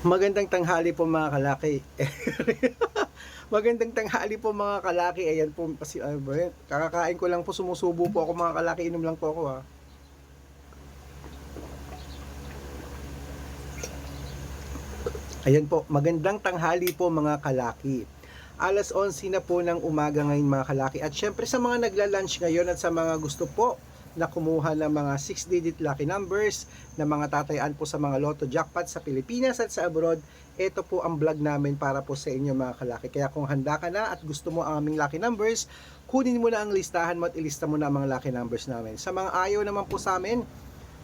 Magandang tanghali po mga kalaki. Magandang tanghali po mga kalaki. Ayan po kasi yun? Kakakain ko lang po sumusubo po ako mga kalaki. Inom lang po ako ha. Ayan po, magandang tanghali po mga kalaki. Alas 11 na po ng umaga ngayon mga kalaki. At syempre sa mga nagla-lunch ngayon at sa mga gusto po na kumuha ng mga 6-digit lucky numbers na mga tatayaan po sa mga lotto jackpot sa Pilipinas at sa abroad, ito po ang vlog namin para po sa inyo mga kalaki. Kaya kung handa ka na at gusto mo ang aming lucky numbers, kunin mo na ang listahan mo at ilista mo na ang mga lucky numbers namin. Sa mga ayaw naman po sa amin,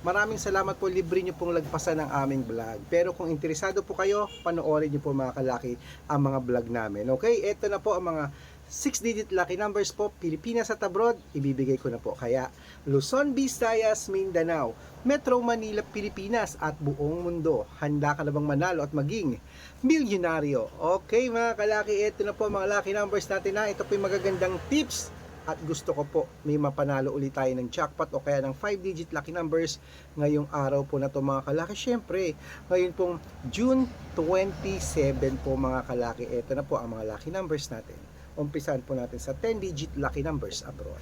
Maraming salamat po, libre nyo pong lagpasan ng aming vlog. Pero kung interesado po kayo, panoorin nyo po mga kalaki ang mga vlog namin. Okay, ito na po ang mga 6-digit lucky numbers po, Pilipinas at abroad, ibibigay ko na po. Kaya Luzon, Visayas, Mindanao, Metro Manila, Pilipinas at buong mundo. Handa ka na bang manalo at maging milyonaryo? Okay mga kalaki, ito na po mga lucky numbers natin na. Ito po yung magagandang tips at gusto ko po may mapanalo ulit tayo ng jackpot o kaya ng 5-digit lucky numbers ngayong araw po na to mga kalaki. Syempre, ngayon pong June 27 po mga kalaki. Ito na po ang mga lucky numbers natin. Umpisan po natin sa 10-digit lucky numbers abroad.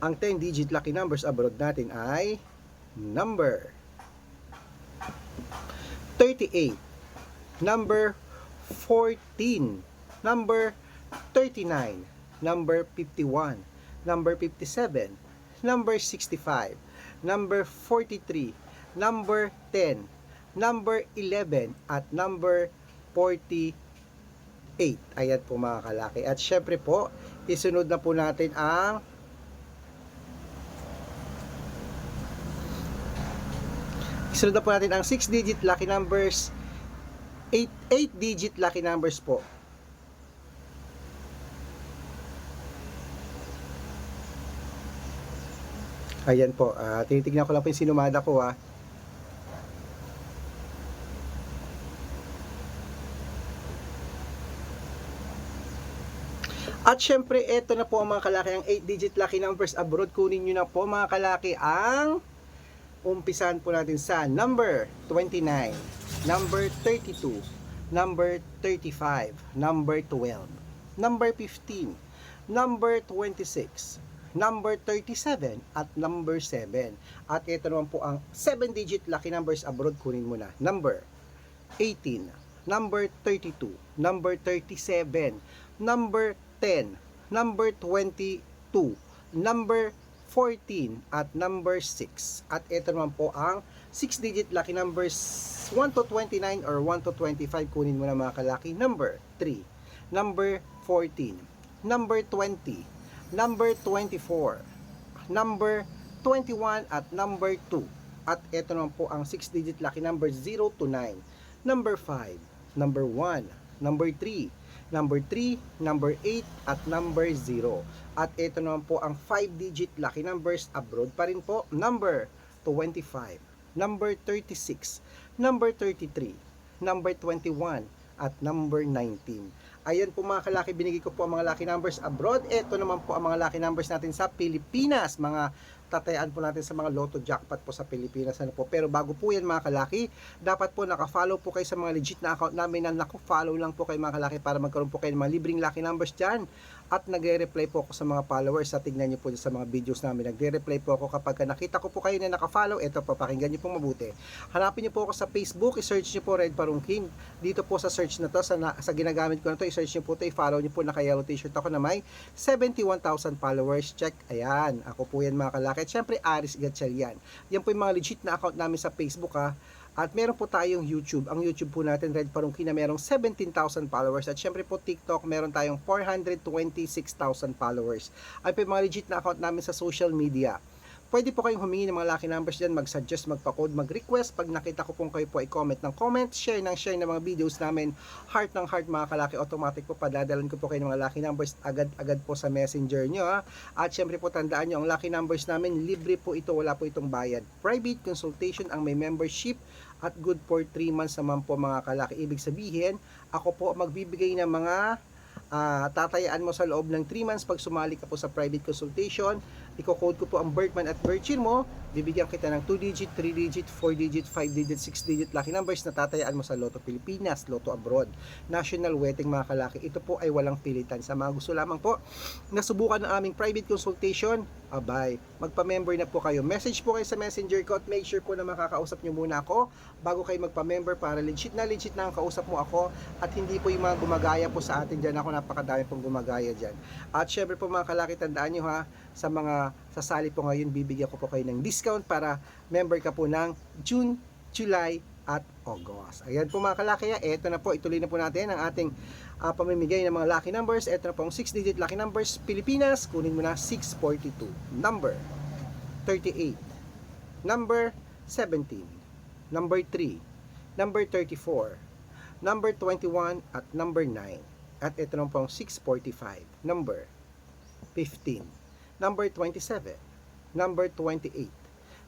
Ang 10-digit lucky numbers abroad natin ay number 38, number 14, number 39, number 51, number 57, number 65, number 43, number 10, number 11, at number 48. Ayan po mga kalaki. At syempre po, isunod na po natin ang Isunod na po natin ang 6-digit lucky numbers 8 8-digit lucky numbers po. Ayan po, ah, tinitignan ko lang po yung sinumada ko ah. At syempre, ito na po ang mga kalaki, ang 8-digit lucky numbers abroad. Kunin nyo na po mga kalaki ang umpisan po natin sa number 29, number 32, number 35, number 12, number 15, number 26, number 37 at number 7. At ito naman po ang 7-digit lucky numbers abroad. Kunin mo na. Number 18, number 32, number 37, number 10, number 22, number 14 at number 6. At ito naman po ang 6-digit lucky numbers 1 to 29 or 1 to 25. Kunin mo na mga kalaki. Number 3, number 14, number 20, number 24, number 21 at number 2. At ito naman po ang 6-digit lucky number 0 to 9, number 5, number 1, number 3, number 3, number 8 at number 0. At ito naman po ang 5-digit lucky numbers abroad pa rin po, number 25, number 36, number 33, number 21 at number 19. Ayan po mga kalaki, binigay ko po ang mga lucky numbers abroad. Ito naman po ang mga lucky numbers natin sa Pilipinas. Mga tatayaan po natin sa mga lotto jackpot po sa Pilipinas. Ano po. Pero bago po yan mga kalaki, dapat po naka-follow po kayo sa mga legit na account namin na nako-follow lang po kayo mga kalaki para magkaroon po kayo ng mga libreng lucky numbers dyan. At nagre-reply po ako sa mga followers. Sa tignan nyo po sa mga videos namin. Nagre-reply po ako kapag nakita ko po kayo na naka-follow. Ito po, pakinggan nyo po mabuti. Hanapin nyo po ako sa Facebook. I-search nyo po Red Parungking. Dito po sa search na to, sa, na, sa ginagamit ko na to, i-search nyo po to, i-follow nyo po, naka-yellow t-shirt ako na may 71,000 followers. Check. Ayan. Ako po yan mga kalaki. At syempre, Aris Gatchalian. Yan po yung mga legit na account namin sa Facebook ha. At meron po tayong YouTube. Ang YouTube po natin, Red Parungki, na merong 17,000 followers. At syempre po TikTok, meron tayong 426,000 followers. At po mga legit na account namin sa social media. Pwede po kayong humingi ng mga lucky numbers dyan, mag-suggest, magpa-code, mag-request. Pag nakita ko pong kayo po ay comment ng comment, share ng share ng mga videos namin, heart ng heart mga kalaki, automatic po padadalan ko po kayo ng mga lucky numbers agad-agad po sa messenger nyo. Ha? At syempre po tandaan nyo, ang lucky numbers namin, libre po ito, wala po itong bayad. Private consultation ang may membership at good for 3 months naman po mga kalaki. Ibig sabihin, ako po magbibigay ng mga ah, tatayaan mo sa loob ng 3 months pag sumali ka po sa private consultation Iko-code ko po ang Bergman at Virgin mo. Bibigyan kita ng 2-digit, 3-digit, 4-digit, 5-digit, 6-digit lucky numbers na tatayaan mo sa Lotto Pilipinas, Lotto Abroad, National Wedding mga kalaki. Ito po ay walang pilitan. Sa mga gusto lamang po nasubukan ng aming private consultation, abay, magpa-member na po kayo. Message po kayo sa messenger ko at make sure po na makakausap nyo muna ako bago kayo magpa-member para legit na legit na ang kausap mo ako at hindi po yung mga gumagaya po sa atin dyan. Ako napakadami pong gumagaya dyan. At syempre po mga kalaki, tandaan nyo ha, sa mga sasali po ngayon, bibigyan ko po kayo ng discount para member ka po ng June, July, at August. Ayan po mga kalaki, eto na po, ituloy na po natin ang ating ah, pamimigay ng mga lucky numbers. Ito na po ang 6-digit lucky numbers. Pilipinas, kunin mo na 642. Number 38. Number 17. Number 3. Number 34. Number 21 at number 9. At ito na po ang 645. Number 15. Number 27. Number 28.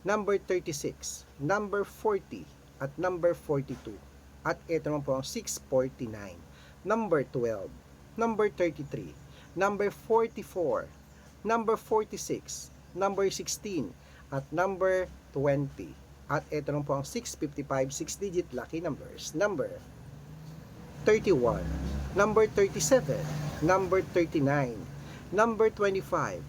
Number 36. Number 40. At number 42. At ito naman po ang 649 number 12, number 33, number 44, number 46, number 16, at number 20. At ito naman po ang 655 6-digit lucky numbers. Number 31, number 37, number 39, number 25,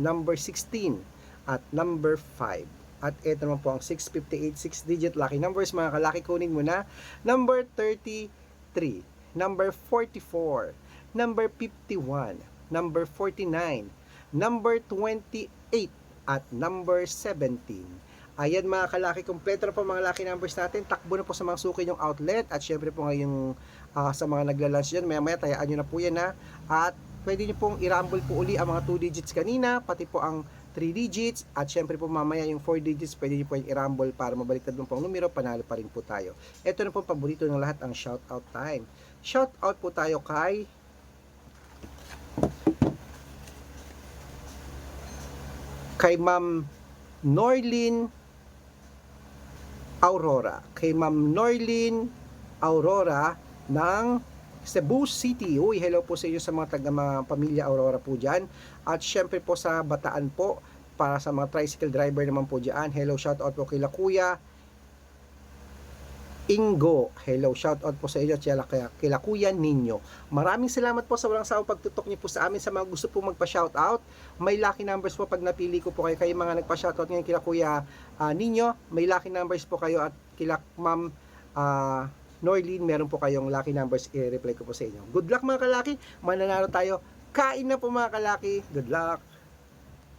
number 16, at number 5. At ito naman po ang 658 6-digit lucky numbers. Mga kalaki, kunin mo na. Number 33, number 44, number 51, number 49, number 28, at number 17. Ayan mga kalaki, kompleto na po mga lucky numbers natin. Takbo na po sa mga suki yung outlet at syempre po ngayong ah, sa mga nagla-lunch dyan, maya maya tayaan nyo na po yan ha. At pwede nyo pong i-rumble po uli ang mga 2 digits kanina, pati po ang 3 digits at syempre po mamaya yung 4 digits pwede nyo po i-rumble para mabaliktad mo pong numero, panalo pa rin po tayo. Ito na po paborito ng lahat ang shout out time. Shout out po tayo kay kay Ma'am Norlin Aurora. Kay Ma'am Norlin Aurora ng Cebu City. Uy, hello po sa inyo sa mga taga mga pamilya Aurora po dyan. At syempre po sa Bataan po, para sa mga tricycle driver naman po dyan. Hello, shout out po kila Kuya Ingo. Hello, shout out po sa inyo at kila, kila, kila Kuya Ninyo. Maraming salamat po sa walang sawang pagtutok niyo po sa amin sa mga gusto po magpa-shout out. May lucky numbers po pag napili ko po kayo kayo mga nagpa-shout out ngayon kila Kuya ah, Ninyo. May lucky numbers po kayo at kila Ma'am ah, Norlene, meron po kayong lucky numbers i-reply ko po sa inyo. Good luck mga kalaki. Mananalo tayo. Kain na po mga kalaki. Good luck.